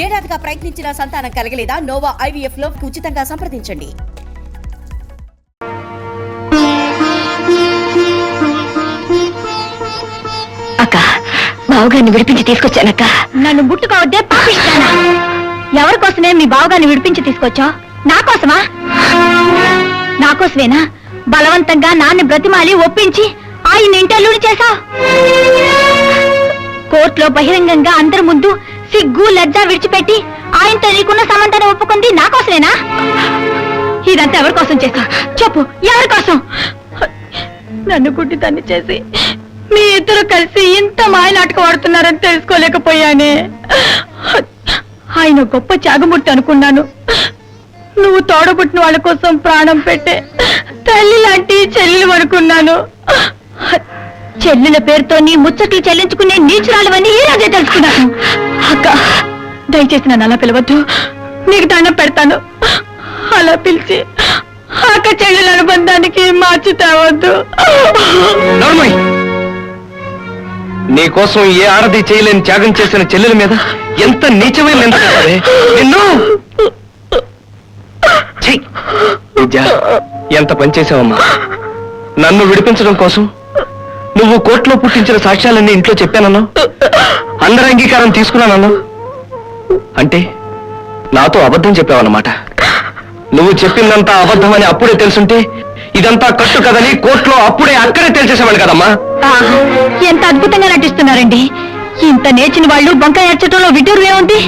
ఏడాదిగా ప్రయత్నించిన సంతానం కలగలేదా? నోవా ఐవీఎఫ్లో ఉచితంగా సంప్రదించండి. అక్క బావగారిని విడిపించి తీసుకొచ్చానక్క. నన్ను ముట్టుకోవద్దే పాపిస్తానా? ఎవరి కోసమే మీ బావగారిని విడిపించి తీసుకొచ్చావు నా కోసమా? నా కోసమేనా? బలవంతంగా నాన్న బ్రతిమాలి ఒప్పించి ఆయన ఇంటల్లుడు చేశావు. కోర్టులో బహిరంగంగా అందరి ముందు సిగ్గు లజ్జ విడిచిపెట్టి ఆయనతో నీకున్న సంబంధాన్ని ఒప్పుకుంది నా కోసమేనా? ఇదంతా ఎవరి కోసం చేశా చెప్పు ఎవరి కోసం? నన్ను గుడ్డి దాన్ని చేసి మీ ఇద్దరు కలిసి ఇంత మాయనాటకం ఆడుతున్నారని తెలుసుకోలేకపోయానే. ఆయన గొప్ప త్యాగమూర్తి అనుకున్నాను. నువ్వు తోడబుట్టిన వాళ్ళ కోసం ప్రాణం పెట్టే తల్లి లాంటి చెల్లెలు అనుకున్నాను. చెల్లెల పేరుతో నీ ముచ్చట్లు చెల్లించుకునే నీచురాలవని ఈ రోజే తెలుసుకున్నాను అక్క దయచేసి నన్ను అలా పిలవద్దు. నీకు దండం పెడతాను. అలా పిలిచి అక్క చెల్లెల అనుబంధానికి మార్చి తేవద్దు నీ కోసం ఏ ఆడది చేయలేని త్యాగం చేసిన చెల్లెల మీద ఎంత నీచమైన నిన్ను! ఛీ! విద్య ఎంత పనిచేసావమ్మా నన్ను విడిపించడం కోసం నువ్వు కోర్టులో పుట్టించిన సాక్ష్యాలన్నీ ఇంట్లో చెప్పానన్నా? అందరి అంగీకారం తీసుకున్నానన్నా? అంటే నాతో అబద్ధం చెప్పావన్నమాట. నువ్వు చెప్పిందంతా అబద్ధమని అప్పుడే తెలుసుంటే ఇదంతా కట్టు కదని కోర్టులో అప్పుడే అక్కడే తెలిసేసేవాళ్ళు కదమ్మా. ఎంత అద్భుతంగా నటిస్తున్నారండి. ఇంత నేర్చిన వాళ్ళు బొంక ఏర్చడంలో విడ్డూరు ఏముంది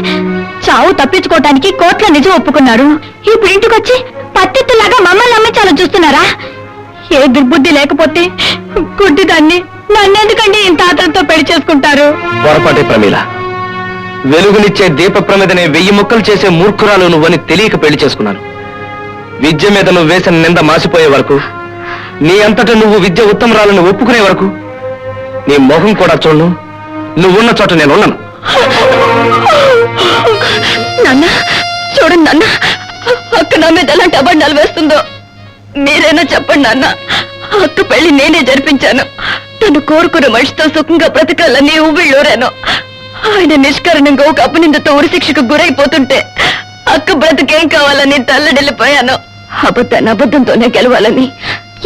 చావు తప్పించుకోవటానికి కోర్టులో నిజం ఒప్పుకున్నారు. ఇప్పుడు ఇంటికొచ్చి పత్తిత్తులాగా మమ్మల్ని నమ్మించాలని చూస్తున్నారా? ఏ దుర్బుద్ధి లేకపోతే గుడ్డి దాన్ని నన్నెందుకండి ఇంత ఆతరంతో పెళ్ళి చేసుకుంటారు? పొరపాటే ప్రమీల. వెలుగునిచ్చే దీప ప్రమిదనే వెయ్యి ముక్కలు చేసే మూర్ఖురాలు నువ్వని తెలియక పెళ్ళి చేసుకున్నాను. విద్య మీద నువ్వు వేసిన నింద మాసిపోయే వరకు నీ అంతటా నువ్వు విద్య ఉత్తమరాలను ఒప్పుకునే వరకు నీ మొహం కూడా చూడను. నువ్వున్న చోట నేను ఉన్నాను నాన్న చూడండి నాన్న అక్క నా మీద ఎలాంటి అబండాలు వేస్తుందో. మీరైనా చెప్పండి నాన్న. అక్క పెళ్ళి నేనే జరిపించాను. తను కోరుకున్న మనిషితో సుఖంగా బ్రతకాలని ఊబిళ్ళూరాను ఆయన నిష్కరణంగా ఒక అపనిందతో ఉరిశిక్షకు గురైపోతుంటే అక్క బ్రతికేం కావాలని తల్లడిల్లిపోయాను. అబద్ధాన్ని అబద్ధంతోనే గెలవాలని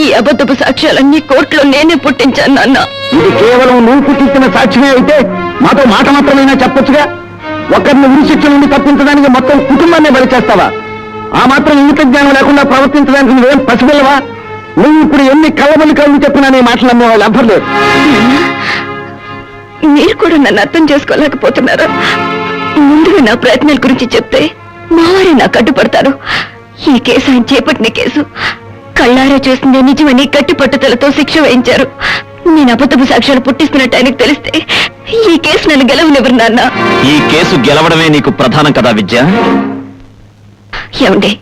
ఈ అబద్ధపు సాక్ష్యాలన్నీ కోర్టులో నేనే పుట్టించాను నాన్న. ఇది కేవలం నువ్వు పుట్టించిన సాక్ష్యమే అయితే మాతో మాట మాత్రమైనా చెప్పొచ్చుగా? ఒకరిని ఉరిశిక్ష నుండి తప్పించడానికి మొత్తం కుటుంబాన్ని బలి చేస్తావా ఆ మాత్రం ఇంగిత జ్ఞానం లేకుండా ప్రవర్తించడానికి నువ్వేం పసిపిల్లవా? నువ్వు ఇప్పుడు ఎన్ని కళ్ళబల్లి కళ్ళు చెప్పినా నీ మాటలు నమ్మే వాళ్ళు ఎవ్వరు లేరు. మీరు కూడా నన్ను అర్థం చేసుకోలేకపోతున్నారా? ముందుగా నా ప్రయత్నాల గురించి చెప్తే మావారే నాకు అడ్డుపడతారు. ఈ కేసు ఆయన చేపట్టిన కేసు. కళ్ళారా చూసిందే నిజమని గట్టి పట్టుదలతో శిక్ష వేయించారు. నేను అబద్ధపు సాక్ష్యాలు పుట్టిస్తున్నట్టు ఆయనకు తెలిస్తే ఈ కేసు నన్ను గెలవనివ్వరు నాన్న. ఈ కేసు గెలవడమే నీకు ప్రధానం కదా విద్య? ఏమండి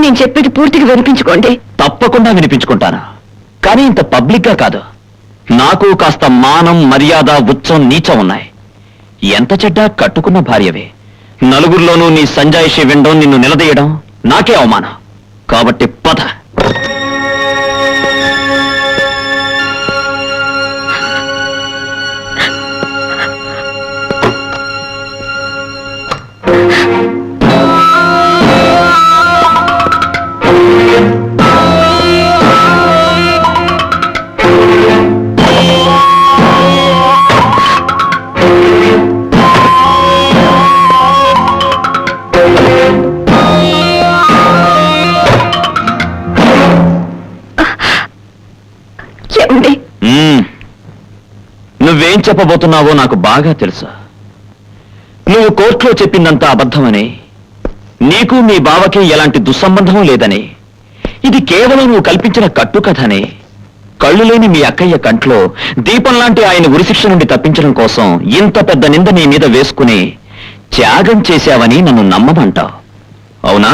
నేను చెప్పేది పూర్తిగా వినిపించుకోండి. తప్పకుండా వినిపించుకుంటాను. కానీ ఇంత పబ్లిక్గా కాదు. నాకు కాస్త మానం మర్యాద ఉచ్చం నీచం ఉన్నాయి. ఎంత చెడ్డ కట్టుకున్న భార్యవే. నలుగురిలోనూ నీ సంజాయిషి వినడం నిన్ను నిలదీయడం నాకే అవమానం. కాబట్టి పద. చెప్పబోతున్నావో నాకు బాగా తెలుసా. నువ్వు కోర్టులో చెప్పిందంతా అబద్ధమని. నీకు మీ బావకి ఎలాంటి దుస్సంబంధం లేదని. ఇది కేవలం నువ్వు కల్పించిన కట్టుకథని. కళ్ళు లేని మీ అక్కయ్య కంట్లో దీపం లాంటి ఆయన ఉరిశిక్ష నుండి తప్పించడం కోసం ఇంత పెద్ద నింద నీ మీద వేసుకుని త్యాగం చేశావని నన్ను నమ్మమంటావు. అవునా?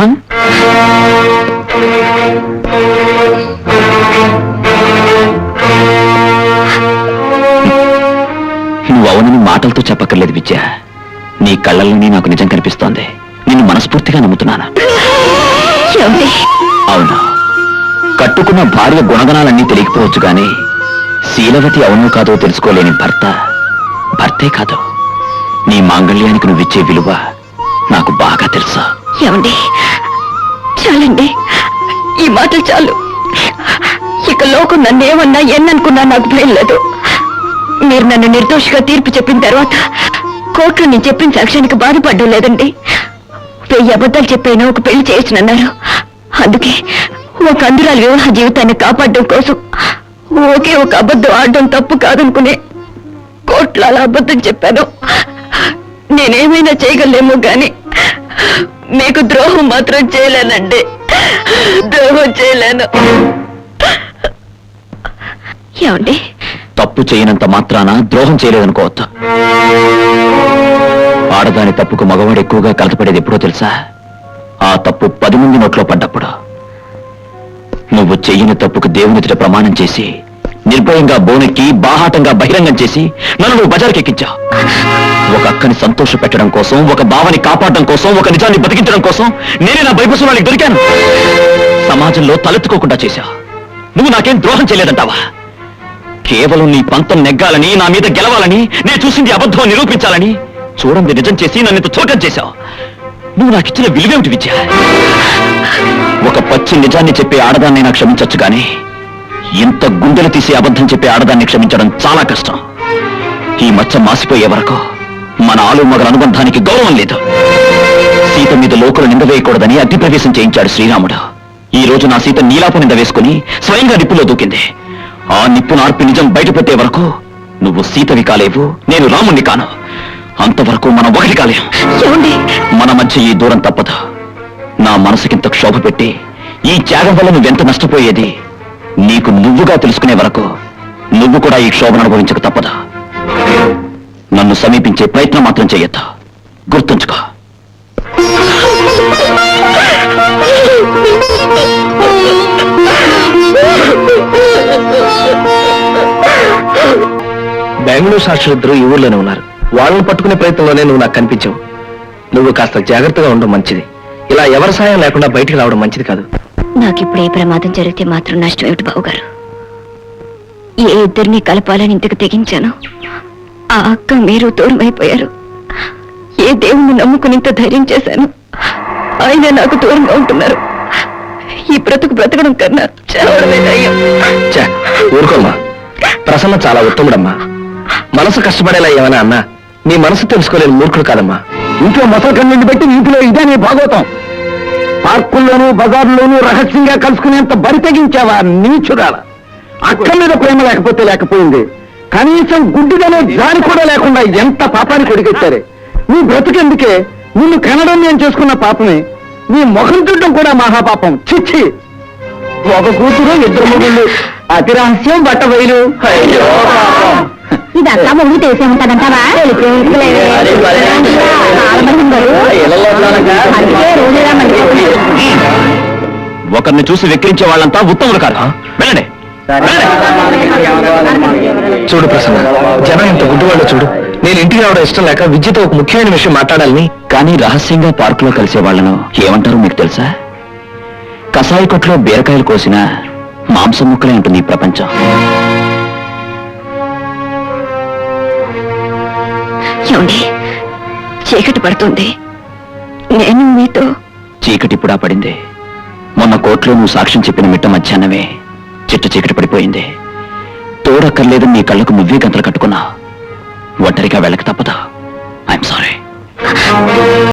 మాటలతో చెప్పక్కర్లేదు విద్య. నీ కళ్ళల్లోనే నాకు నిజం కనిపిస్తోంది. నిన్ను మనస్ఫూర్తిగా నమ్ముతున్నాను. అవును? కట్టుకున్న భార్య గుణగణాలన్నీ తెలియకపోవచ్చు కానీ శీలవతి అవును కాదో తెలుసుకోలేని భర్త భర్తే కాదు. నీ మాంగళ్యానికి నువ్విచ్చే విలువ తెలుసా? ఏమండి? చాలండి. ఈ మాటలు చాలు. ఇక లోకం నన్ను ఏమన్నా ఎన్ననుకున్నా నాకు భయం లేదు. మీరు నన్ను నిర్దోషిగా తీర్పు చెప్పిన తర్వాత కోర్టులో నేను చెప్పిన సాక్ష్యానికి బాధపడడం లేదండి. వెయ్యి అబద్ధాలు చెప్పైనా ఒక పెళ్ళి చేసినన్నారు అందుకే ఒక అందురాల వివాహ జీవితాన్ని కాపాడడం కోసం ఒకే ఒక అబద్ధం ఆడడం తప్పు కాదనుకునే కోర్టులో అలా అబద్ధం చెప్పాను. నేనేమైనా చేయగలేమో గాని మీకు ద్రోహం మాత్రం చేయలేనండి. ద్రోహం చేయలేను. ఏమండి? తప్పు చేయనంత మాత్రాన ద్రోహం చేయలేదనుకోవద్దు. ఆడదాని తప్పుకు మగవాడు ఎక్కువగా కలతపడేది ఎప్పుడో తెలుసా? ఆ తప్పు పది మంది నోట్లో పడ్డప్పుడు. నువ్వు చెయ్యని తప్పుకు దేవునితో ప్రమాణం చేసి నిర్భయంగా బోనెక్కి బాహాటంగా బహిరంగం చేసి నన్ను నువ్వు బజార్కి ఎక్కించావు. ఒక అక్కని సంతోష పెట్టడం కోసం ఒక భావని కాపాడడం కోసం ఒక నిజాన్ని బతికించడం కోసం నేనే నా బైబుసులానికి దొరికాను. సమాజంలో తలెత్తుకోకుండా చేశా నువ్వు నాకేం ద్రోహం చేయలేదంటావా? కేవలం నీ పంతం నెగ్గాలని నా మీద గెలవాలని నేను చూసింది అబద్ధం నిరూపించాలని. చూడండి నిజం చేసి నన్ను ఇంత చులకం చేశావు. నువ్వు నాకు ఇచ్చిన విలువేమిటి విద్య? ఒక పచ్చి నిజాన్ని చెప్పే ఆడదాన్ని నాకు క్షమించచ్చు కానీ ఇంత గుండెలు తీసి అబద్ధం చెప్పే ఆడదాన్ని క్షమించడం చాలా కష్టం. ఈ మచ్చ మాసిపోయే వరకు మన ఆలు మగల అనుబంధానికి గౌరవం లేదు. సీత మీద లోకలు నిందవేయకూడదని వేయకూడదని ప్రవేశం చేయించాడు శ్రీరాముడు. ఈ రోజు నా సీత నీలాపు నింద వేసుకుని స్వయంగా నిప్పులో దూకింది. ఆ నిప్పు నార్పి నిజం బయటపెట్టే వరకు నువ్వు సీతవి కాలేవు నేను రాముణ్ణి కాను. అంతవరకు మనం ఒకటి కాలేం. మన మధ్య ఈ దూరం తప్పదు. నా మనసుకింత క్షోభ పెట్టి ఈ త్యాగం వల్ల నువ్వెంత నష్టపోయేది? నీకు నువ్వుగా తెలుసుకునే వరకు నువ్వు కూడా ఈ క్షోభను అనుభవించక తప్పదు. నన్ను సమీపించే ప్రయత్నం మాత్రం చెయ్యొద్దు గుర్తుంచుకో. బెంగళూరు సాక్షులిద్దరూ ఈ ఊర్లోనే ఉన్నారు. వాళ్ళని పట్టుకునే ప్రయత్నంలోనే నువ్వు నాకు కనిపించావు. నువ్వు కాస్త జాగ్రత్తగా ఉండడం మంచిది. ఇలా ఎవరి సాయం లేకుండా బయటికి రావడం మంచిది కాదు. నాకు ఇప్పుడు ఏ ప్రమాదం జరిగితే మాత్రం నష్టం ఏమిటి బావగారు? ఏ ఇద్దరిని కలపాలని ఇంతకు తెగించాను ఆ అక్క మీరు దూరం అయిపోయారు ఏ దేవుణ్ణి నమ్ముకుని ఇంత ధైర్యం చేశాను ఆయన నాకు దూరంగా ఉంటున్నారు. ఈ బ్రతుకు బ్రతకడం కన్నా ఊరుకోమ్మా. ప్రసన్న చాలా ఉత్తముడమ్మా. మనసు కష్టపడేలా ఏమైనా అన్నా? నీ మనసు తెలుసుకోలేని మూర్ఖుడు కాదమ్మా. ఇంట్లో మొసలు కన్నుండి పెట్టి ఇంట్లో ఇదే నీ భాగవతం పార్కుల్లోనూ బజార్లోనూ రహస్యంగా కలుసుకునేంత బరి తెగించావా నీచురాల? అక్క మీద ప్రేమ లేకపోతే లేకపోయింది. కనీసం గుడ్డిదనే దాని కూడా లేకుండా ఎంత పాపాన్ని కొడిగెట్టారే నీ బ్రతుకెందుకే? నిన్ను కనడం నేను చేసుకున్న పాపమే. నీ ముఖం చూడడం కూడా మహాపాపం. చిచ్చి! ఒక కూతురు ఇద్దరు మొగుళ్ళు. అతి రహస్యం బట్ట బయలు తెలిసే ఒకరిని చూసి వెక్కిరించే వాళ్ళంతా ఉత్తములు కాదు. వెళ్ళండి. చూడు ప్రసన్న జనం ఇంత గుడ్డివాళ్ళు చూడు. నేను ఇంటికి రావడం ఇష్టం లేక విద్యతో ఒక ముఖ్యమైన విషయం మాట్లాడాలని కానీ రహస్యంగా పార్కులో కలిసే వాళ్ళను ఏమంటారో మీకు తెలుసా? కసాయి కొట్లో బీరకాయలు కోసిన మాంసం ముక్కలే ఉంటుంది ఈ ప్రపంచం. ఏమండి చీకటి పడుతుంది. నేను మీతో చీకటి ఇప్పుడా పడింది. మొన్న కోర్టులో నువ్వు సాక్ష్యం చెప్పిన మిట్ట మధ్యాహ్నమే చిట్ట చీకటి పడిపోయింది. తోడక్కర్లేదు నీ కళ్ళకు నువ్వే గంతలు కట్టుకున్నా ఒంటరిగా వెళ్ళక తప్పదా. I'm sorry